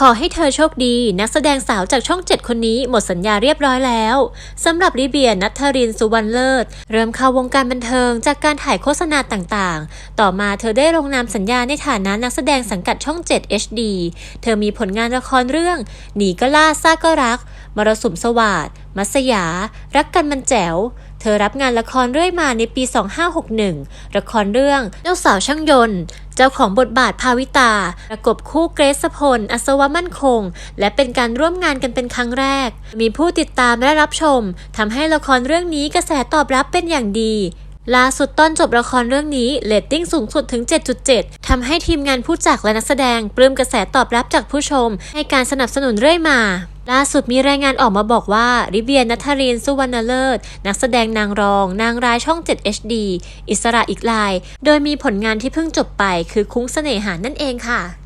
ขอให้เธอโชคดี นักแสดงสาวจากช่อง 7 คนนี้หมดสัญญาเรียบร้อยแล้วสำหรับลิเบียนัทรินสุวรรณเลิศ เริ่มเข้าวงการบันเทิงจากการถ่ายโฆษณาต่างๆ ต่อมาเธอได้ลงนามสัญญาในฐานะนักแสดงสังกัดช่อง 7 HD เธอมีผลงานละครเรื่อง หนีก็ล่าซ่าก็รัก มรสุมสวัสดมัสยา รักกันมันแจ๋ว เธอรับงานละครเรื่อยมาในปี 2561 ละครเรื่องเจ้าสาวช่างยนต์ เจ้าของบทบาทภาวิตา ประกบคู่เกรซพล อัศวมั่นคง และเป็นการร่วมงานกันเป็นครั้งแรก มีผู้ติดตามและรับชมทำให้ละครเรื่องนี้กระแสตอบรับเป็นอย่างดีล่าสุดตอนจบละครเรื่องนี้เรตติ้งสูงสุดถึง 7.7 ทำให้ทีมงานผู้จักและนักแสดงปลื้มกระแสตอบรับจากผู้ชม ให้การสนับสนุนเรื่อยมา ล่าสุดมีรายงานออกมาบอกว่าริเบียนัทรินสุวรรณเลิศ นักแสดงนางรอง นางร้ายช่อง 7 HD อิสระอีกลาย โดยมีผลงานที่เพิ่งจบไปคือคุ้งเสน่หานั่นเองค่ะ